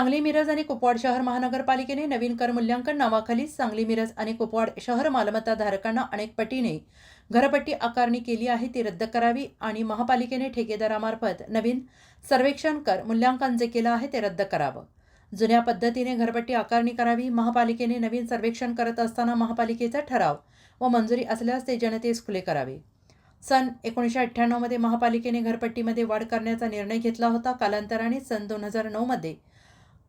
सांगली मिरज आणि कुपवाड शहर महानगरपालिकेने नवीन कर मूल्यांकन नावाखाली सांगली मिरज आणि कुपवाड शहर मालमत्ता धारकांना अनेक पटीने घरपट्टी आकारणी केली आहे ती रद्द करावी आणि महापालिकेने ठेकेदारामार्फत नवीन सर्वेक्षण कर मूल्यांकन जे केलं आहे ते रद्द करावं. जुन्या पद्धतीने घरपट्टी आकारणी करावी महापालिकेने नवीन सर्वेक्षण करत असताना महापालिकेचा ठराव व मंजुरी असल्यास ते जनतेस खुले करावे. सन एकोणीसशे अठ्ठ्याण्णवमध्ये महापालिकेने घरपट्टीमध्ये वाढ करण्याचा निर्णय घेतला होता. कालांतराने सन दोन हजार नऊमध्ये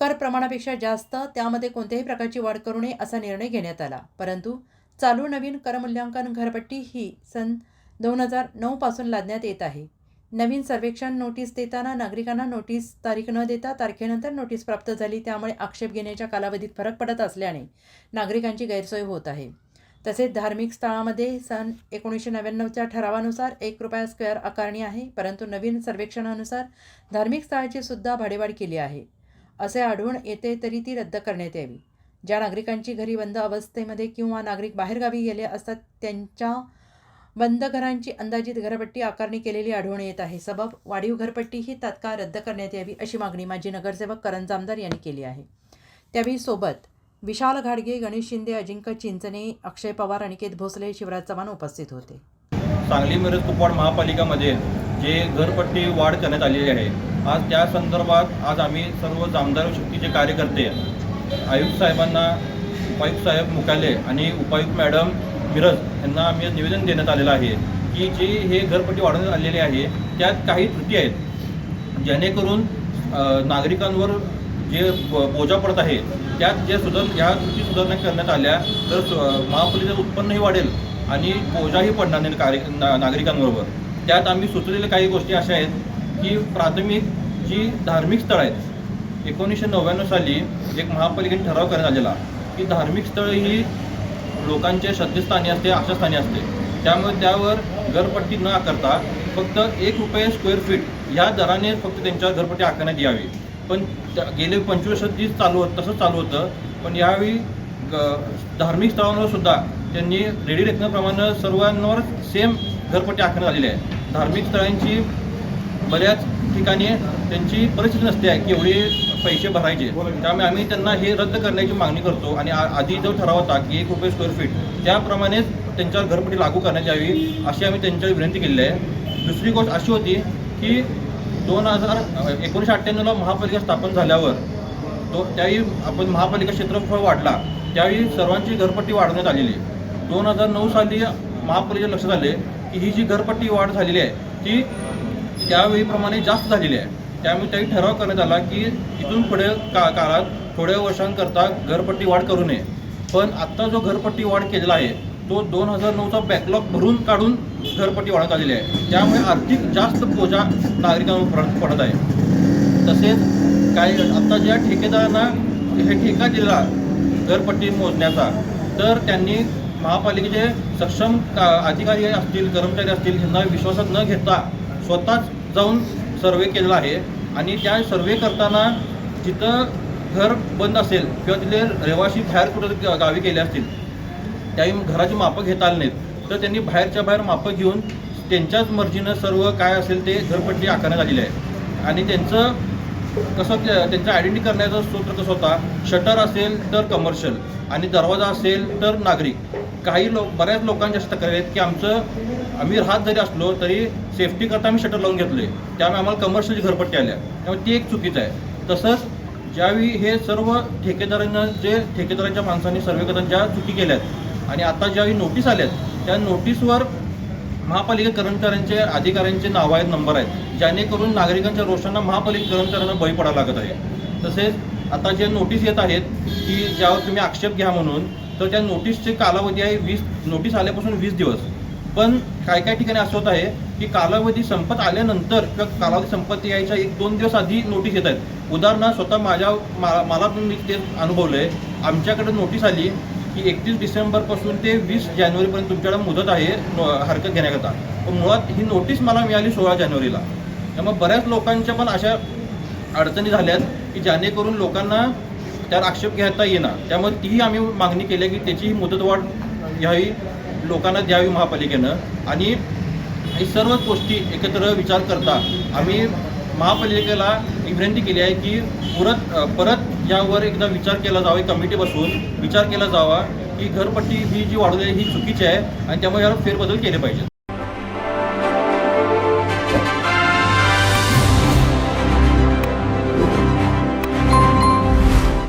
कर प्रमाणापेक्षा जास्त त्यामध्ये कोणत्याही प्रकारची वाढ करू नये असा निर्णय घेण्यात आला. परंतु चालू नवीन करमूल्यांकन घरपट्टी ही सन दोन हजार नऊपासून लादण्यात येत आहे. नवीन सर्वेक्षण नोटीस देताना नागरिकांना नोटीस तारीख न देता तारखेनंतर नोटीस प्राप्त झाली त्यामुळे आक्षेप घेण्याच्या कालावधीत फरक पडत असल्याने नागरिकांची गैरसोय होत आहे. तसेच धार्मिक स्थळामध्ये सन एकोणीसशे नव्याण्णवच्या ठरावानुसार एक रुपया स्क्वेअर आकारणी आहे परंतु नवीन सर्वेक्षणानुसार धार्मिक स्थळाची सुद्धा भाडेवाढ केली आहे. असे आढळून येते तरी ती रद्द करण्यात यावी. ज्या नागरिकांची घरी बंद अवस्थेमध्ये किंवा नागरिक बाहेरगावी गेले असतात त्यांच्या बंद घरांची अंदाजित घरपट्टी आकारणी केलेली आढळून येत आहे. सबब वाढीव घरपट्टी ही तात्काळ रद्द करण्यात यावी अशी मागणी माजी नगरसेवक करण जामदार यांनी केली आहे. त्यावेळी सोबत विशाल घाडगे गणेश शिंदे अजिंक्य चिंचणे अक्षय पवार अनिकेत भोसले शिवराज चव्हाण उपस्थित होते. सांगली मिरज कुपवाड महापालिकामध्ये जे घरपट्टी वाढ करण्यात आलेली आहे. आज त्या संदर्भात आज आम्ही सर्व जामदार शक्तीचे कार्यकर्ते आयुक्त साहेबांना उपायुक्त साहेब मुकाले आणि उपायुक्त मॅडम मिरज यांना आम्ही निवेदन देण्यात आलेलं आहे की जे हे घरपट्टी वाढवण्यात आलेले आहे त्यात काही त्रुटी आहेत. जेणेकरून नागरिकांवर जे ब- बोजा पडत आहे त्यात जे सुधार या त्रुटी सुधारणा करण्यात आल्या तर महापालिकेचं उत्पन्नही वाढेल. आणि बोजाही पडणार नाही कार्य ना नागरिकांबरोबर. त्यात आम्ही सुचलेल्या काही गोष्टी अशा आहेत की प्राथमिक जी धार्मिक स्थळं आहेत एकोणीसशे नव्याण्णव साली एक महापालिकेने ठराव करण्यात आलेला की धार्मिक स्थळ ही लोकांच्या श्रद्धेस्थानी असते आशास्थानी असते. त्यामुळे त्यावर घरपट्टी न आकारता फक्त एक रुपये स्क्वेअर फीट ह्या दराने फक्त त्यांच्या घरपट्टी आकारण्यात यावी. पण गेले पंचवीस वर्ष चालू होत तसंच चालू होतं. पण यावेळी ग- धार्मिक स्थळांवर सुद्धा त्यांनी रेडी रेखनाप्रमाणे सर्वांवर सेम घरपट्टी आखण्यात आलेली आहे. धार्मिक स्थळांची बऱ्याच ठिकाणी त्यांची परिस्थिती नसते आहे की एवढे पैसे भरायचे. त्यामुळे आम्ही त्यांना हे रद्द करण्याची मागणी करतो आणि आ- आधी जो ठराव होता की एक रुपये स्क्वेअर फीट त्याप्रमाणेच त्यांच्यावर घरपट्टी लागू करण्यात यावी अशी आम्ही त्यांच्यावर विनंती केलेली आहे. दुसरी गोष्ट अशी होती की दोन हजार एकोणीसशे अठ्ठ्याण्णवला महापालिका स्थापन झाल्यावर तो त्यावेळी आपण महापालिका क्षेत्रफळ वाढला. त्यावेळी सर्वांची घरपट्टी वाढवण्यात आलेली. दोन हजार नऊ साली महापालिकेच्या लक्षात आले की ही जी घरपट्टी वाढ झालेली आहे ती त्यावेळीप्रमाणे जास्त झालेली आहे. त्यामुळे त्याही ठराव करण्यात आला की इथून पुढे का काळात थोड्या वर्षांकरता घरपट्टी वाढ करू नये. पण आत्ता जो घरपट्टी वाढ केलेला आहे तो दोन हजार नऊचा बॅकलॉग भरून काढून घरपट्टी वाढत आलेली आहे. त्यामुळे आर्थिक जास्त बोजा नागरिकांवर पडत आहे. तसेच काही आत्ता ज्या ठेकेदारांना हे ठेका दिला घरपट्टी मोजण्याचा तर त्यांनी महापालिकेचे सक्षम का अधिकारी असतील कर्मचारी असतील यांना विश्वासात न घेता स्वतःच जाऊन सर्वे केलेला आहे. आणि त्या सर्वे करताना जिथं घर बंद असेल किंवा तिथे रहिवाशी बाहेर कुठं गावी गेले असतील त्याही घराची मापं घेता आली नाहीत. तर त्यांनी बाहेरच्या बाहेर मापं घेऊन त्यांच्याच मर्जीनं सर्व काय असेल ते घरपट्टी आकारण्यात आलेली आहे. आणि त्यांचं कसं त्या- त्यांचं आयडेंटिटी करण्याचा सूत्र कसं होता? शटर असेल तर कमर्शियल आणि दरवाजा असेल तर नागरिक. काही लोक बऱ्याच लोकांच्या अशा तक्रारी आहेत की आमचं आम्ही राहत जरी असलो तरी सेफ्टी करता आम्ही शटर लावून घेतले त्यामुळे आम्हाला कमर्शियलची घरपट्टी आल्या. त्यामुळे ती एक चुकीचं आहे. तसंच ज्यावेळी हे सर्व ठेकेदारांना जे ठेकेदारांच्या माणसांनी सर्वे करताना ज्या चुकी केल्या आहेत आणि आता ज्यावेळी नोटीस आल्यात त्या नोटीसवर महापालिका कर्मचाऱ्यांचे अधिकाऱ्यांचे नाव आहेत नंबर आहेत जेणेकरून नागरिकांच्या रोषांना महापालिका कर्मचाऱ्यांना बळी पडायला लागत आहे. तसेच आता जे नोटीस येत आहेत की ज्यावर तुम्ही आक्षेप घ्या म्हणून तर त्या नोटीसचे कालावधी आहे वीस नोटीस आल्यापासून वीस दिवस. पण काय काय ठिकाणी असं होत आहे की कालावधी संपत आल्यानंतर किंवा कालावधी संपत यायच्या एक दोन दिवस आधी नोटीस येत आहेत. उदाहरणार्थ स्वतः माझ्या मा- मला पण मी ते अनुभवलं आहे आमच्याकडे नोटीस आली की एकतीस डिसेंबरपासून ते वीस जानेवारीपर्यंत तुमच्याकडे मुदत आहे हरकत घेण्याकरता. पण मुळात ही नोटीस मला मिळाली सोळा जानेवारीला. त्यामुळे बऱ्याच लोकांच्या पण अशा अडचणी झाल्यात की जेणेकरून लोकांना त्यावर आक्षेप घेता येणार त्यामुळे तीही आम्ही मागणी केली आहे की त्याचीही मुदतवाढ घ्यावी लोकांना द्यावी महापालिकेनं. आणि सर्व गोष्टी एकत्र विचार करता आम्ही महापालिकेला एक विनंती केली आहे की परत परत यावर एकदा विचार केला जावा एक कमिटी बसून विचार केला जावा की घरपट्टी ही जी वाढवली आहे ही चुकीची आहे आणि त्यामुळे यावर फेरबदल केले पाहिजेत.